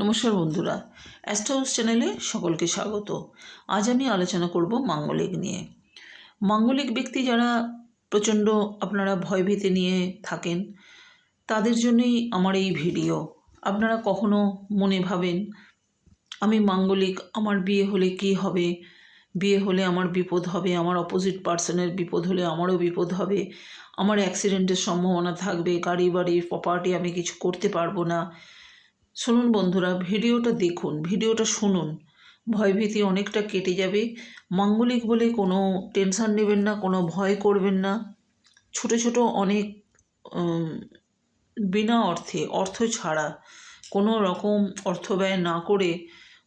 নমস্কার বন্ধুরা Astra house চ্যানেলে সকলকে স্বাগত। আজ আমি আলোচনা করব মাঙ্গলিক নিয়ে। মাঙ্গলিক ব্যক্তি যারা প্রচণ্ড আপনারা ভয়ভীতি নিয়ে থাকেন, তাদের জন্যই আমার এই ভিডিও। আপনারা কখনো মনে ভাবেন, আমি মাঙ্গলিক, আমার বিয়ে হলে কি হবে? বিয়ে হলে আমার বিপদ হবে, আমার অপোজিট পার্সনের বিপদ হলে আমারও বিপদ হবে, আমার অ্যাক্সিডেন্টের সম্ভাবনা থাকবে গাড়ি বাড়ি প্রপার্টি আমি কিছু করতে পারব না। শুনুন বন্ধুরা, ভিডিওটা দেখুন, ভিডিওটা শুনুন। ভয়ভীতি অনেকটা কেটে যাবে। মাঙ্গলিক বলে কোনো টেনশন নেবেন না, কোনো ভয় করবেন না। ছোট ছোট অনেক বিনা অর্থে, অর্থ ছাড়া কোনো রকম অর্থ ব্যয় না করে,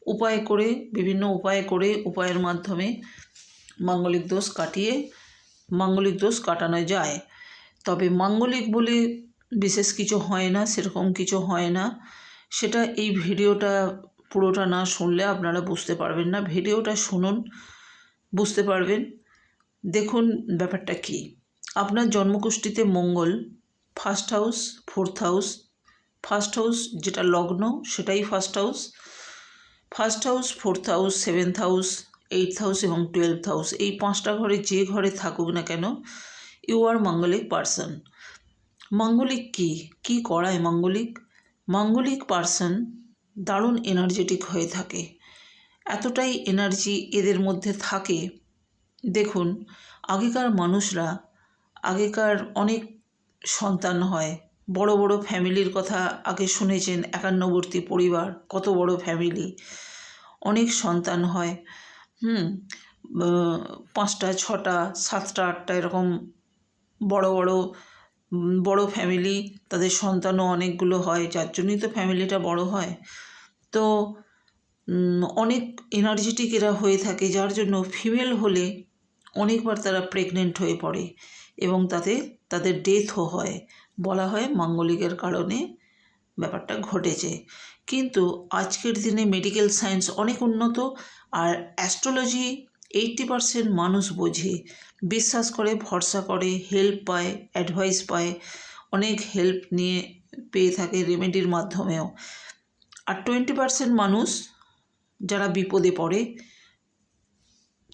উপায় করে, বিভিন্ন উপায় করে, উপায়ের মাধ্যমে মাঙ্গলিক দোষ কাটিয়ে, মাঙ্গলিক দোষ কাটানো যায়। তবে মাঙ্গলিক বলে বিশেষ কিছু হয় না, সেরকম কিছু হয় না। সেটা এই ভিডিওটা পুরোটা না শুনলে আপনারা বুঝতে পারবেন না। ভিডিওটা শুনুন, বুঝতে পারবেন। দেখুন ব্যাপারটা কি। আপনার জন্মকুষ্ঠিতে মঙ্গল first house fourth house first house যেটা লগ্ন সেটাই first house first house fourth house seventh house eight house এবং টুয়েলভ হাউস এই পাঁচটা ঘরে যে ঘরে থাকুক না কেন ইউ আর মাঙ্গলিক পার্সন মাঙ্গলিক কি? কি করায় মাঙ্গলিক? মাঙ্গলিক পার্সন দারুণ এনার্জেটিক হয়ে থাকে। এতটাই এনার্জি এদের মধ্যে থাকে। দেখুন, আগেকার মানুষরা, আগেকার অনেক সন্তান হয়। বড় বড় ফ্যামিলির কথা আগে শুনেছেন একান্নবর্তী পরিবার, কত বড় ফ্যামিলি। অনেক সন্তান হয়। হুম পাঁচটা, ছটা, সাতটা, আটটা এরকম বড় বড় বড় ফ্যামিলি তাদের সন্তানও অনেকগুলো হয়, যার জন্যই তো ফ্যামিলিটা বড় হয়। তো অনেক এনার্জেটিক এরা হয়ে থাকে, যার জন্য ফিমেল হলে অনেকবার তারা প্রেগনেন্ট হয়ে পড়ে এবং তাতে, তাদের ডেথও হয়। বলা হয় মাঙ্গলিকের কারণে ব্যাপারটা ঘটেছে। কিন্তু আজকের দিনে মেডিকেল সায়েন্স অনেক উন্নত আর অ্যাস্ট্রোলজি এইট্টি পারসেন্ট মানুষ বোঝে, বিশ্বাস করে, ভরসা করে হেল্প পায় অ্যাডভাইস পায়, অনেক হেল্প নিয়ে পেয়ে থাকে রেমেডির মাধ্যমেও। আর টোয়েন্টি পারসেন্ট মানুষ যারা বিপদে পড়ে,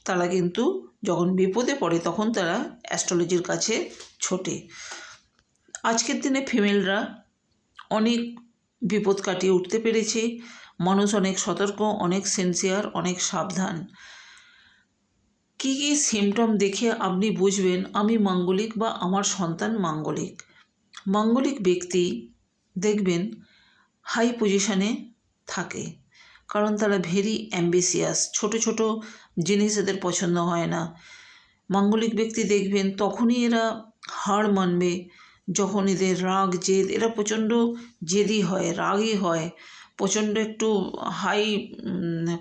তারা কিন্তু যখন বিপদে পড়ে তখন তারা অ্যাস্ট্রোলজির কাছে ছোটে। আজকের দিনে ফিমেলরা অনেক বিপদ কাটিয়ে উঠতে পেরেছে, মানুষ অনেক সতর্ক, অনেক সেন্সিয়ার অনেক সাবধান। কী কী সিমটম দেখে আপনি বুঝবেন আমি মাঙ্গলিক বা আমার সন্তান মাঙ্গলিক? মাঙ্গলিক ব্যক্তি দেখবেন হাই পজিশনে থাকে। কারণ তারা ভেরি অ্যাম্বিসিয়াস ছোট ছোট জিনিস এদের পছন্দ হয় না। মাঙ্গলিক ব্যক্তি দেখবেন তখনই এরা হার মানবে, যখন এদের রাগ, জেদ, এরা প্রচণ্ড জেদি হয় রাগই হয়। প্রচণ্ড একটু হাই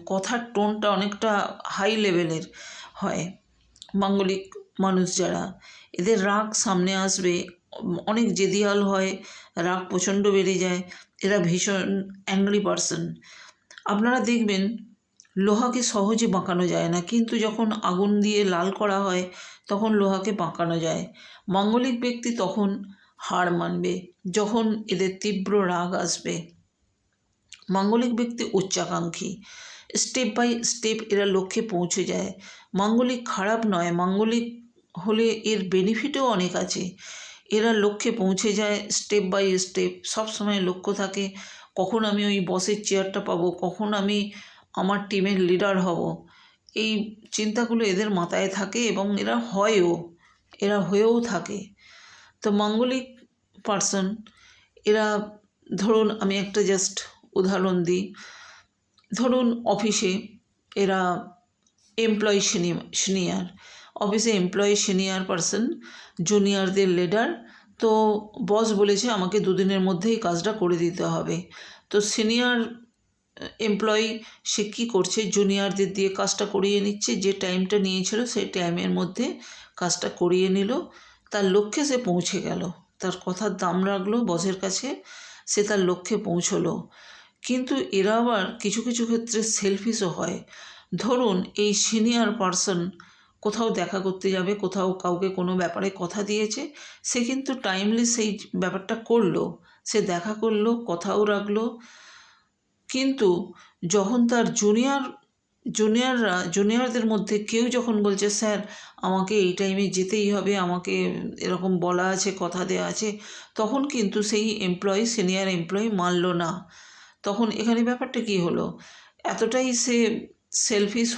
কথার টোনটা অনেকটা হাই লেভেলের হয়। মাঙ্গলিক মানুষ যারা, এদের রাগ সামনে আসবে, অনেক জেদিয়াল হয়, রাগ প্রচণ্ড বেড়ে যায়, এরা ভীষণ অ্যাংরি পারসন আপনারা দেখবেন, লোহাকে সহজে বাঁকানো যায় না, কিন্তু যখন আগুন দিয়ে লাল করা হয়, তখন লোহাকে বাঁকানো যায়। মাঙ্গলিক ব্যক্তি তখন হার মানবে, যখন এদের তীব্র রাগ আসবে। মাঙ্গলিক ব্যক্তি উচ্চাকাঙ্ক্ষী। স্টেপ বাই স্টেপ এরা লক্ষ্যে পৌঁছে যায়। মাঙ্গলিক খারাপ নয়, মাঙ্গলিক হলে এর বেনিফিটও অনেক আছে। এরা লক্ষ্যে পৌঁছে যায় স্টেপ বাই স্টেপ। সব সময় লক্ষ্য থাকে, কখন আমি ওই বসের চেয়ারটা পাবো, কখন আমি আমার টিমের লিডার হব। এই চিন্তাগুলো এদের মাথায় থাকে এবং এরা হয়ও, এরা হয়েও থাকে। তো মাঙ্গলিক পার্সন, এরা ধরুন আমি একটা জাস্ট উদাহরণ দিই। ধরুন অফিসে এরা এমপ্লয়ি সিনিয়র অফিসে এমপ্লয়ি সিনিয়র পার্সন জুনিয়রদের লিডার তো বস বলেছে, আমাকে দুদিনের মধ্যেই কাজটা করে দিতে হবে। তো সিনিয়র এমপ্লয়ি সে কী করছে? জুনিয়রদের দিয়ে কাজটা করিয়ে নিচ্ছে। যে টাইমটা নিয়েছিল, সেই টাইমের মধ্যে কাজটা করিয়ে নিল। তার লক্ষ্যে সে পৌঁছে গেল। তার কথার দাম রাখল বসের কাছে। সে তার লক্ষ্যে পৌঁছলো। কিন্তু এরা আবার কিছু কিছু ক্ষেত্রে সেলফিশও হয়। ধরুন, এই সিনিয়র পার্সন কোথাও দেখা করতে যাবে, কোথাও কাউকে কোনো ব্যাপারে কথা দিয়েছে, সে কিন্তু টাইমলি সেই ব্যাপারটা করল, সে দেখা করল, কথাও রাখল। কিন্তু যখন তার জুনিয়র জুনিয়ররা জুনিয়রদের মধ্যে কেউ যখন বলছে, স্যার, আমাকে এই টাইমে যেতেই হবে, আমাকে এরকম বলা আছে, কথা দেওয়া আছে, তখন কিন্তু সেই এমপ্লয়ি সিনিয়র এমপ্লয়ি মানল না। তখন এখানে ব্যাপারটা কী হলো? এতটাই সে সেলফিশ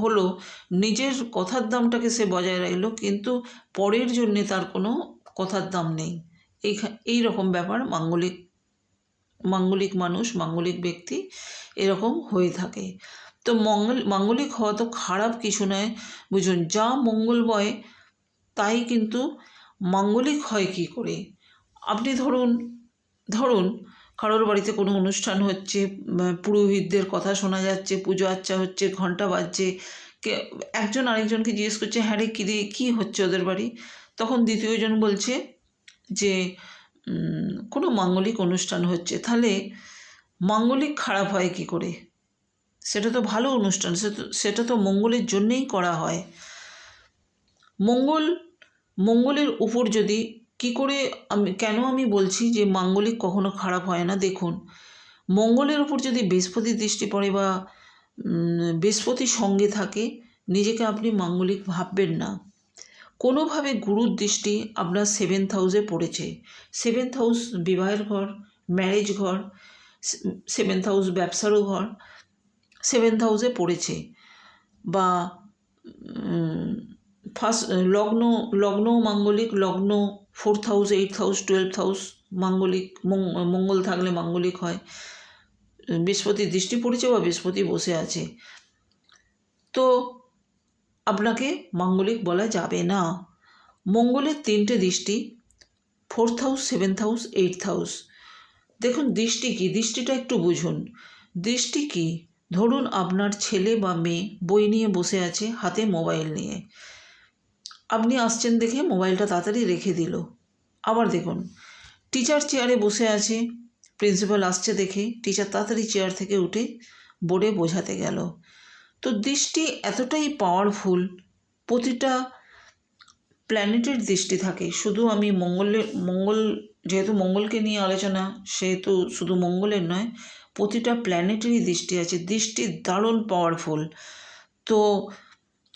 হলো, নিজের কথার দামটাকে সে বজায় রাখল, কিন্তু পরের জন্যে তার কোনো কথার দাম নেই। এই রকম ব্যাপার মাঙ্গলিক মাঙ্গলিক মানুষ, মাঙ্গলিক ব্যক্তি এরকম হয়ে থাকে। তো মঙ্গল, মাঙ্গলিক হওয়া তো খারাপ কিছু নয়, বুঝুন, যা মঙ্গলময় তাই কিন্তু মাঙ্গলিক হয় কি করে? আপনি ধরুন ধরুন কারোর বাড়িতে কোনো অনুষ্ঠান হচ্ছে পুরোহিতদের কথা শোনা যাচ্ছে, পুজো আচ্চা হচ্ছে ঘণ্টা বাজছে, কে, একজন আরেকজনকে জিজ্ঞেস করছে হ্যাঁ রে, কী রে, কী হচ্ছে ওদের বাড়ি? তখন দ্বিতীয়জন বলছে যে কোনো মাঙ্গলিক অনুষ্ঠান হচ্ছে। তাহলে মাঙ্গলিক খারাপ হয় কি করে? সেটা তো ভালো অনুষ্ঠান সেটা তো মঙ্গলের জন্যেই করা হয়। মঙ্গল, মঙ্গলের উপর যদি কি করে আমি, কেন আমি বলছি যে মাঙ্গলিক কখনো খারাপ হয় না? দেখুন, মঙ্গলের উপর যদি বৃহস্পতির দৃষ্টি পড়ে বা বৃহস্পতি সঙ্গে থাকে, নিজেকে আপনি মাঙ্গলিক ভাববেন না। কোনোভাবে গুরুর দৃষ্টি আপনার সেভেন্থ হাউসে পড়েছে। সেভেন্থ হাউস বিবাহের ঘর ম্যারেজ ঘর সেভেন্থ হাউস ব্যবসারও ঘর সেভেন্থ হাউসে পড়েছে। বা ফার্স্ট, লগ্ন লগ্ন মাঙ্গলিক, লগ্ন fourth house eight house twelve house মাঙ্গলিক মঙ্গল থাকলে মাঙ্গলিক হয়। বৃহস্পতির দৃষ্টি পড়েছে বা বৃহস্পতি বসে আছে। তো আপনাকে মাঙ্গলিক বলা যাবে না। মঙ্গলের তিনটে দৃষ্টি fourth house seventh house eight house দেখুন, দৃষ্টি কি? দৃষ্টিটা একটু বুঝুন। দৃষ্টি কি? ধরুন আপনার ছেলে বা মেয়ে বই নিয়ে বসে আছে, হাতে মোবাইল নিয়ে। আপনি আসছেন দেখে মোবাইলটা তাড়াতাড়ি রেখে দিল। আবার দেখুন টিচার চেয়ারে বসে আছে। প্রিন্সিপাল আসছে দেখে টিচার তাড়াতাড়ি চেয়ার থেকে উঠে বোর্ডে বোঝাতে গেল। তো দৃষ্টি এতটাই পাওয়ারফুল প্রতিটা প্ল্যানেটের দৃষ্টি থাকে। শুধু আমি মঙ্গলের, মঙ্গল যেহেতু মঙ্গলকে নিয়ে আলোচনা, সেহেতু শুধু মঙ্গলের নয়, প্রতিটা প্ল্যানেটেরই দৃষ্টি আছে। দৃষ্টি দারুণ পাওয়ারফুল তো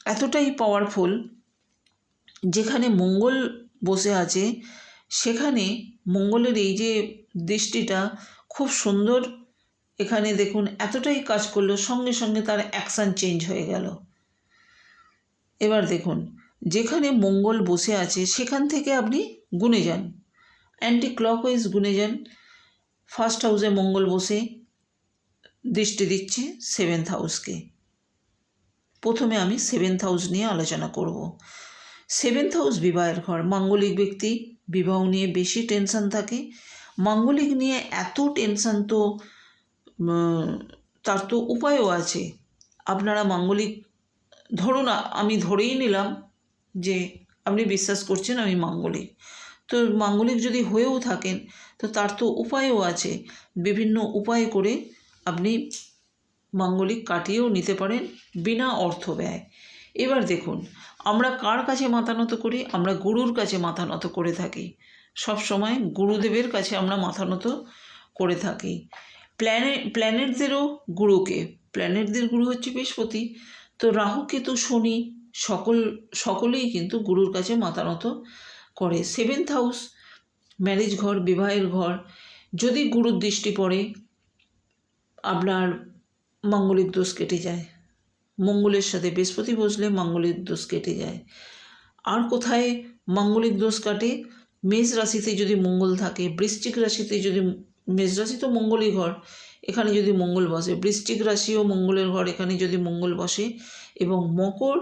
এতটাই পাওয়ারফুল যেখানে মঙ্গল বসে আছে, সেখানে মঙ্গলের এই যে দৃষ্টিটা খুব সুন্দর। এখানে দেখুন, এতটাই কাজ করল, সঙ্গে সঙ্গে তার অ্যাকশান চেঞ্জ হয়ে গেল। এবার দেখুন, যেখানে মঙ্গল বসে আছে, সেখান থেকে আপনি গুনে যান। অ্যান্টি ক্লকওয়াইজ গুনে যান ফার্স্ট হাউসে মঙ্গল বসে, দৃষ্টি দিচ্ছে সেভেন্থ হাউসকে প্রথমে আমি সেভেন্থ হাউস নিয়ে আলোচনা করব। সেভেন্থ হাউস বিবাহের ঘর। মাঙ্গলিক ব্যক্তি, বিবাহ নিয়ে বেশি টেনশন থাকে। মাঙ্গলিক নিয়ে এত টেনশন তো তার তো উপায়ও আছে। আপনারা মাঙ্গলিক, ধরুন আমি ধরেই নিলাম যে, আপনি বিশ্বাস করছেন আমি মাঙ্গলিক। তো মাঙ্গলিক যদি হয়েও থাকেন, তো তার তো উপায়ও আছে। বিভিন্ন উপায় করে আপনি মাঙ্গলিক কাটিয়েও নিতে পারেন বিনা অর্থ ব্যয়। এবার দেখুন আমরা কার কাছে মাথা নত করি? আমরা গুরুর কাছে মাথা নত করে থাকি। সব সময় গুরুদেবের কাছে আমরা মাথা নত করে থাকি। প্ল্যানে, প্ল্যানেটদেরও গুরুকে। প্ল্যানেটদের গুরু হচ্ছে বৃহস্পতি। তো রাহু, কেতু, শনি সকল, সকলেই কিন্তু গুরুর কাছে মাথা নত করে। সেভেন্থ হাউস, ম্যারেজ ঘর, বিবাহের ঘর। যদি গুরুর দৃষ্টি পড়ে, আপনার মাঙ্গলিক দোষ কেটে যায়। মঙ্গলের সাথে বৃহস্পতি বসলে মাঙ্গলিক দোষ কেটে যায়। আর কোথায় মাঙ্গলিক দোষ কাটে? মেষ রাশিতে যদি মঙ্গল থাকে, বৃশ্চিক রাশিতে যদি মেষ রাশি তো মঙ্গলই ঘর, এখানে যদি মঙ্গল বসে, বৃশ্চিক রাশিও মঙ্গলের ঘর, এখানে যদি মঙ্গল বসে এবং মকর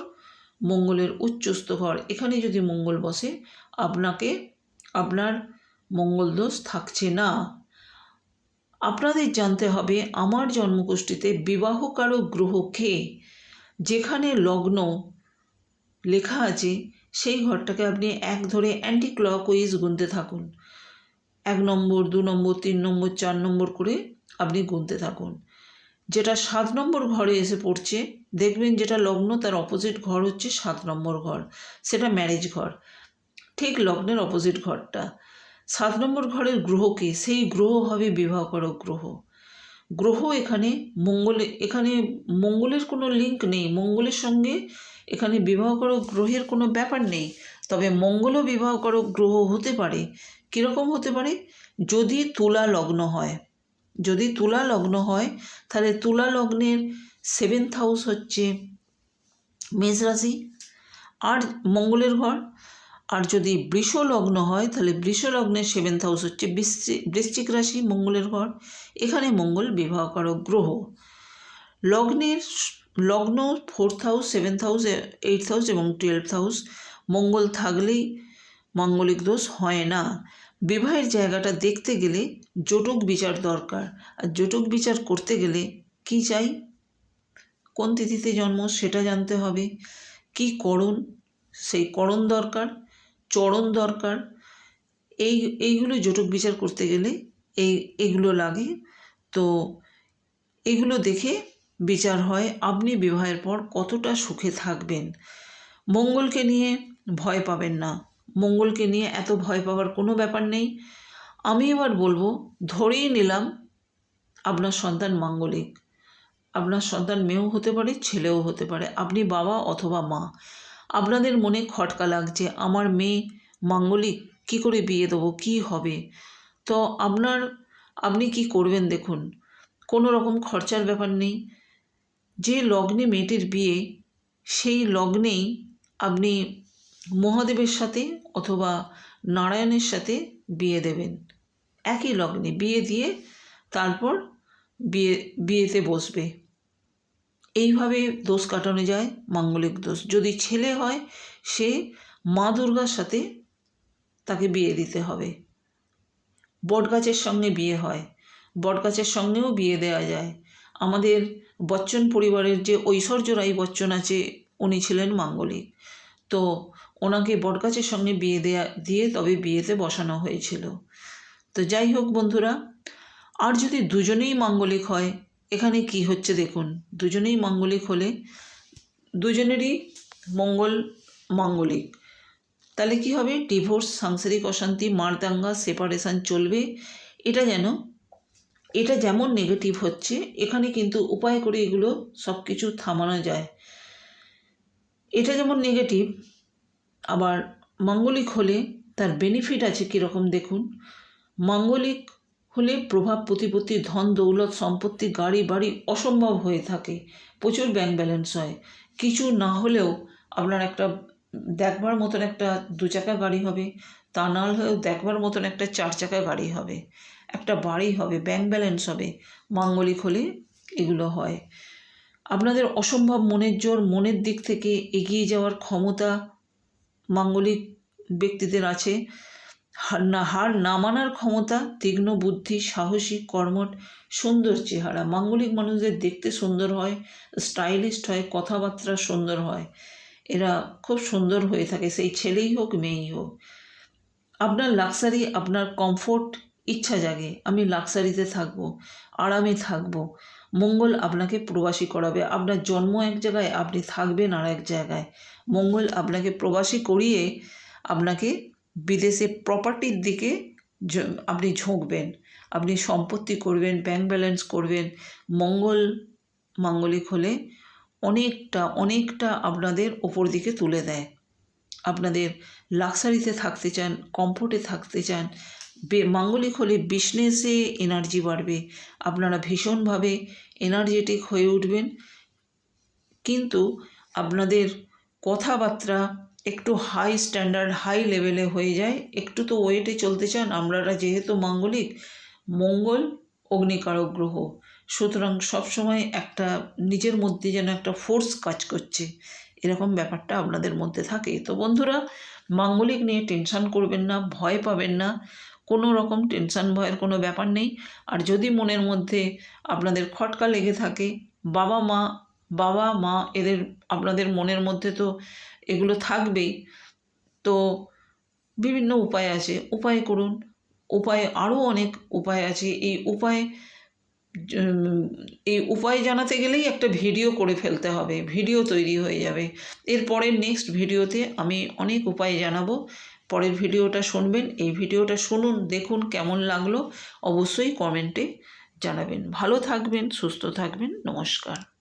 মঙ্গলের উচ্চস্থ ঘর, এখানে যদি মঙ্গল বসে, আপনাকে, আপনার মঙ্গল দোষ থাকছে না। আপনাদের জানতে হবে, আমার জন্মগোষ্ঠীতে বিবাহকারক গ্রহ কে? যেখানে লগ্ন লেখা আছে, সেই ঘরটাকে আপনি এক ধরে অ্যান্টি ক্লকওয়াইজ গুনতে থাকুন। এক নম্বর, দু নম্বর, তিন নম্বর, চার নম্বর করে আপনি গুনতে থাকুন। যেটা সাত নম্বর ঘরে এসে পড়ছে, দেখবেন যেটা লগ্ন, তার অপোজিট ঘর হচ্ছে সাত নম্বর ঘর। সেটা ম্যারেজ ঘর। ঠিক লগ্নের অপোজিট ঘরটা। সাত নম্বর ঘরের গ্রহকে, সেই গ্রহ হবে বিবাহকারক গ্রহ। গ্রহ এখানে মঙ্গলে, এখানে মঙ্গলের কোনো লিঙ্ক নেই। মঙ্গলের সঙ্গে এখানে বিবাহ করো গ্রহের কোনো ব্যাপার নেই। তবে মঙ্গলও করো গ্রহ হতে পারে। কীরকম হতে পারে? যদি তুলা লগ্ন হয়। যদি তুলা লগ্ন হয়, তাহলে তুলা লগ্নের সেভেন্থ হাউস হচ্ছে মেষ রাশি। আর মঙ্গলের ঘর আর যদি বৃষ লগ্ন হয়, তাহলে বৃষ লগ্নের সেভেন্থ হাউস হচ্ছে বৃশ্চিক রাশি, মঙ্গলের ঘর। এখানে মঙ্গল বিবাহ করো গ্রহ। লগ্নের লগ্ন fourth house, seventh house eight house এবং টুয়েলভ হাউস। মঙ্গল থাকলেই মাঙ্গলিক দোষ হয় না। বিবাহের জায়গাটা দেখতে গেলে জটক বিচার দরকার। আর জটক বিচার করতে গেলে কি চাই? কোন তিথিতে জন্ম সেটা জানতে হবে। কি করণ? সেই করণ দরকার। চরণ দরকার। এই, এইগুলো জটক বিচার করতে গেলে এই, এগুলো লাগে। তো এগুলো দেখে বিচার হয় আপনি বিবাহের পর কতটা সুখে থাকবেন। মঙ্গলকে নিয়ে ভয় পাবেন না। মঙ্গলকে নিয়ে এত ভয় পাওয়ার কোনো ব্যাপার নেই। আমি এবার বলব, ধরেই নিলাম আপনার সন্তান মাঙ্গলিক। আপনার সন্তান মেয়েও হতে পারে, ছেলেও হতে পারে। আপনি বাবা অথবা মা। আপনাদের মনে খটকা লাগছে, আমার মেয়ে মাঙ্গলিক কি করে বিয়ে দেবো, কী হবে? তো আপনার, আপনি কি করবেন দেখুন, কোনো রকম খরচার ব্যাপার নেই। যে লগ্নে মেয়েটির বিয়ে, সেই লগ্নেই আপনি মহাদেবের সাথে অথবা নারায়ণের সাথে বিয়ে দেবেন। একই লগ্নে বিয়ে দিয়ে তারপর বিয়ে, বিয়েতে বসবে। এইভাবে দোষ কাটানো যায়, মাঙ্গলিক দোষ। যদি ছেলে হয়, সে মা দুর্গার সাথে তাকে বিয়ে দিতে হবে। বটগাছের সঙ্গে বিয়ে হয়, বটগাছের সঙ্গেও বিয়ে দেওয়া যায়। আমাদের বচ্চন পরিবারের যে ঐশ্বর্য রায় বচ্চন আছে, উনি ছিলেন মাঙ্গলিক। তো ওনাকে বটগাছের সঙ্গে বিয়ে দেয়া, দিয়ে তবে বিয়েতে বসানো হয়েছিল। তো যাই হোক বন্ধুরা, আর যদি দুজনেই মাঙ্গলিক হয় এখানে কি হচ্ছে দেখুন, দুজনেই মাঙ্গলিক হলে দুজনেরই মঙ্গল মাঙ্গলিক। তাহলে কি হবে? ডিভোর্স, সাংসারিক অশান্তি, মারদাঙ্গা, সেপারেশান চলবে। এটা যেন, এটা যেমন নেগেটিভ হচ্ছে, এখানে কিন্তু উপায় করে এগুলো সব কিছু থামানো যায়। এটা যেমন নেগেটিভ আবার মাঙ্গলিক হলে তার বেনিফিট আছে কীরকম দেখুন? মাঙ্গলিক হলে প্রভাব প্রতিপত্তি, ধন, দৌলত, সম্পত্তি, গাড়ি, বাড়ি অসম্ভব হয়ে থাকে। প্রচুর ব্যাংক ব্যালেন্স হয়। কিছু না হলেও আপনার একটা দেখবার মতন একটা দু চাকা গাড়ি হবে, তা না হলেও দেখবার মতন একটা চার চাকা গাড়ি হবে। একটা বাড়ি হবে ব্যাংক ব্যালেন্স হবে, মাঙ্গলিক হলে এগুলো হয়। আপনাদের অসম্ভব মনের জোর, মনের দিক থেকে এগিয়ে যাওয়ার ক্ষমতা মাঙ্গলিক ব্যক্তিদের আছে। হার না মানার ক্ষমতা, তীক্ষ্ণ বুদ্ধি, সাহসী কর্মঠ, সুন্দর চেহারা। মাঙ্গলিক মানুষদের দেখতে সুন্দর হয়, স্টাইলিস্ট হয়, কথাবার্তা সুন্দর হয়। এরা খুব সুন্দর হয়ে থাকে, সেই ছেলেই হোক, মেয়েই হোক। আপনার লাক্সারি আপনার কমফোর্ট ইচ্ছা জাগে। আমি লাক্সারিতে থাকব, আরামে থাকব। মঙ্গল আপনাকে প্রবাসী করাবে। আপনার জন্ম এক জায়গায়, আপনি থাকবেন আর এক জায়গায়। মঙ্গল আপনাকে প্রবাসী করিয়ে আপনাকে বিদেশে প্রপার্টির দিকে আপনি ঝোঁকবেন। আপনি সম্পত্তি করবেন ব্যাংক ব্যালেন্স করবেন, মঙ্গল, মাঙ্গলিক হলে অনেকটা অনেকটা আপনাদের ওপর দিকে তুলে দেয়। আপনাদের লাক্সারিতে থাকতে চান কমফোর্টে থাকতে চান মাঙ্গলিক হলে বিজনেসে এনার্জি বাড়বে। আপনারা ভীষণভাবে এনার্জেটিক হয়ে উঠবেন। কিন্তু আপনাদের কথাবার্তা একটু হাই স্ট্যান্ডার্ড হাই লেভেলে হয়ে যায়। একটু তো ওয়েটে চলতে চান আপনারা যেহেতু মাঙ্গলিক, মঙ্গল অগ্নিকারক গ্রহ। সুতরাং সবসময় একটা নিজের মধ্যে যেন একটা ফোর্স কাজ করছে। এরকম ব্যাপারটা আপনাদের মধ্যে থাকে। তো বন্ধুরা, মাঙ্গলিক নিয়ে টেনশান করবেন না, ভয় পাবেন না। কোনো রকম টেনশান ভয়ের কোনো ব্যাপার নেই। আর যদি মনের মধ্যে আপনাদের খটকা লেগে থাকে, বাবা মা বাবা, মা এদের, আপনাদের মনের মধ্যে তো এগুলো থাকবেই। তো বিভিন্ন উপায় আছে। উপায় করুন। উপায় আরও অনেক উপায় আছে। এই উপায় এই উপায় জানাতে গেলেই একটা ভিডিও করে ফেলতে হবে। ভিডিও তৈরি হয়ে যাবে। এরপরের নেক্সট ভিডিওতে আমি অনেক উপায় জানাব। পরের ভিডিওটা শুনবেন। এই ভিডিওটা শুনুন, দেখুন কেমন লাগল। অবশ্যই কমেন্টে জানাবেন। ভালো থাকবেন, সুস্থ থাকবেন। নমস্কার।